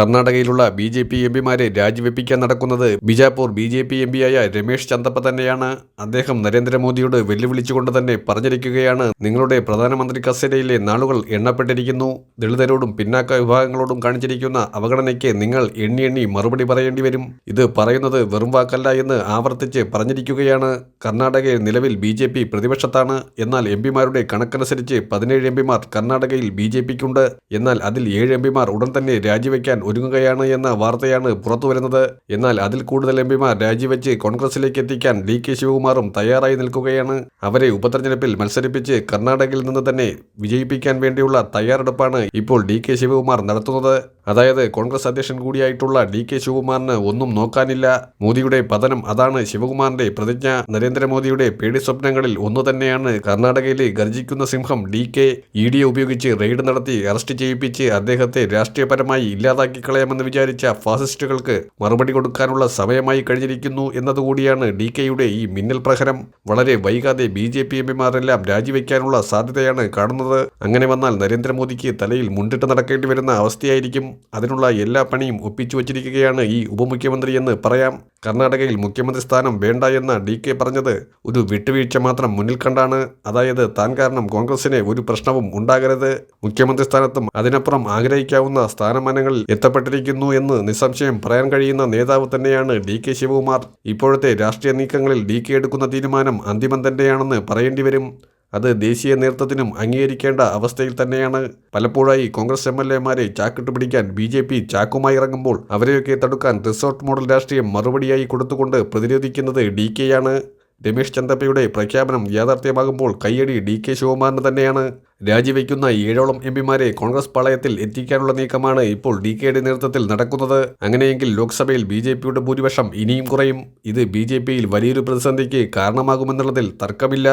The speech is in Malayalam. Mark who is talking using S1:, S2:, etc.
S1: കർണാടകയിലുള്ള ബി ജെ പി എം പിമാരെ രാജിവെപ്പിക്കാൻ നടക്കുന്നത് Bijapur B J P M പിയായ Ramesh Chandappa തന്നെയാണ്. അദ്ദേഹം നരേന്ദ്രമോദിയോട് വെല്ലുവിളിച്ചുകൊണ്ട് തന്നെ പറഞ്ഞിരിക്കുകയാണ്. നിങ്ങളുടെ പ്രധാനമന്ത്രി കസേരയിലെ നാളുകൾ എണ്ണപ്പെട്ടിരിക്കുന്നു. ദളിതരോടും പിന്നാക്ക വിഭാഗങ്ങളോടും കാണിച്ചിരിക്കുന്ന അവഗണനയ്ക്ക് നിങ്ങൾ എണ്ണി എണ്ണി മറുപടി പറയേണ്ടി വരും. ഇത് പറയുന്നത് വെറും വാക്കല്ല എന്ന് ആവർത്തിച്ച് പറഞ്ഞിരിക്കുകയാണ്. കർണാടകയിൽ നിലവിൽ ബി ജെ പി പ്രതിപക്ഷത്താണ്. എന്നാൽ എം പിമാരുടെ കണക്കനുസരിച്ച് പതിനേഴ് എം പിമാർ കർണാടകയിൽ ബി ജെ പിക്കുണ്ട്. എന്നാൽ അതിൽ ഏഴ് എം പിമാർ ഉടൻ തന്നെ രാജിവെക്കാൻ ഒരുങ്ങുകയാണ് എന്ന വാർത്തയാണ് പുറത്തുവരുന്നത് എന്നാൽ അതിൽ കൂടുതൽ എം പിമാർ രാജിവെച്ച് കോൺഗ്രസിലേക്ക് എത്തിക്കാൻ ഡി കെ ശിവകുമാറും തയ്യാറായി നിൽക്കുകയാണ്. അവരെ ഉപതെരഞ്ഞെടുപ്പിൽ മത്സരിപ്പിച്ച് കർണാടകയിൽ നിന്ന് തന്നെ വിജയിപ്പിക്കാൻ വേണ്ടിയുള്ള തയ്യാറെടുപ്പാണ് ഇപ്പോൾ ഡി കെ ശിവകുമാർ നടത്തുന്നത്. അതായത് കോൺഗ്രസ് അധ്യക്ഷൻ കൂടിയായിട്ടുള്ള ഡി കെ ശിവകുമാറിന് ഒന്നും നോക്കാനില്ല. മോദിയുടെ പതനം അതാണ് ശിവകുമാറിന്റെ പ്രതിജ്ഞ. നരേന്ദ്രമോദിയുടെ പേടി സ്വപ്നങ്ങളിൽ ഒന്നു തന്നെയാണ് കർണാടകയിലെ ഗർജിക്കുന്ന സിംഹം ഡി കെ. ഇ ഉപയോഗിച്ച് റെയ്ഡ് നടത്തി അറസ്റ്റ് ചെയ്യിപ്പിച്ച് അദ്ദേഹത്തെ രാഷ്ട്രീയപരമായി ഇല്ലാതാക്കി കളയാമെന്ന് വിചാരിച്ച ഫാസിസ്റ്റുകൾക്ക് മറുപടി കൊടുക്കാനുള്ള സമയമായി കഴിഞ്ഞിരിക്കുന്നു എന്നതുകൂടിയാണ് ഡി കെയുടെ ഈ മിന്നൽ പ്രഹരം. വളരെ വൈകാതെ ബി ജെ പി എംപിമാരെല്ലാം രാജിവെക്കാനുള്ള സാധ്യതയാണ് കാണുന്നത്. അങ്ങനെ വന്നാൽ നരേന്ദ്രമോദിക്ക് തലയിൽ മുണ്ടിട്ട് നടക്കേണ്ടി വരുന്ന അവസ്ഥയായിരിക്കും. അതിനുള്ള എല്ലാ പണിയും ഒപ്പിച്ചു വച്ചിരിക്കുകയാണ് ഈ ഉപമുഖ്യമന്ത്രി എന്ന് പറയാം. കർണാടകയിൽ മുഖ്യമന്ത്രി സ്ഥാനം വേണ്ട എന്ന ഡി കെ പറഞ്ഞത് ഒരു വിട്ടുവീഴ്ച മാത്രം മുന്നിൽ കണ്ടാണ്. അതായത് താൻ കാരണം കോൺഗ്രസിന് ഒരു പ്രശ്നവും ഉണ്ടാകരുത്. മുഖ്യമന്ത്രി സ്ഥാനത്തും അതിനപ്പുറം ആഗ്രഹിക്കാവുന്ന സ്ഥാനമാനങ്ങളിൽ എത്തപ്പെട്ടിരിക്കുന്നു എന്ന് നിസ്സംശയം പറയാൻ കഴിയുന്ന നേതാവ് തന്നെയാണ് ഡി കെ ശിവകുമാർ. ഇപ്പോഴത്തെ രാഷ്ട്രീയ നീക്കങ്ങളിൽ ഡി കെ എടുക്കുന്ന തീരുമാനം അന്തിമം തന്നെയാണെന്ന് പറയേണ്ടി വരും. അത് ദേശീയ നേതൃത്വത്തിനും അംഗീകരിക്കേണ്ട അവസ്ഥയിൽ തന്നെയാണ്. പലപ്പോഴായി കോൺഗ്രസ് എം എൽ എമാരെ ചാക്കിട്ട് പിടിക്കാൻ ബി ജെ പി ചാക്കുമായി ഇറങ്ങുമ്പോൾ അവരെയൊക്കെ തടുക്കാൻ റിസോർട്ട് മോഡൽ രാഷ്ട്രീയം മറുപടിയായി കൊടുത്തുകൊണ്ട് പ്രതിരോധിക്കുന്നത് ഡി കെയാണ് രമേശ് ചന്ദപ്പയുടെ പ്രഖ്യാപനം യാഥാർത്ഥ്യമാകുമ്പോൾ കയ്യടി ഡി കെ ശിവകുമാറിന് തന്നെയാണ്. രാജിവെക്കുന്ന ഏഴോളം എം പിമാരെ കോൺഗ്രസ് പാളയത്തിൽ എത്തിക്കാനുള്ള നീക്കമാണ് ഇപ്പോൾ ഡി കെയുടെ നേതൃത്വത്തിൽ നടക്കുന്നത്. അങ്ങനെയെങ്കിൽ ലോക്സഭയിൽ ബി ജെ പിയുടെ ഭൂരിപക്ഷം ഇനിയും കുറയും. ഇത് ബി ജെ പിയിൽ വലിയൊരു പ്രതിസന്ധിക്ക് കാരണമാകുമെന്നുള്ളതിൽ തർക്കമില്ല.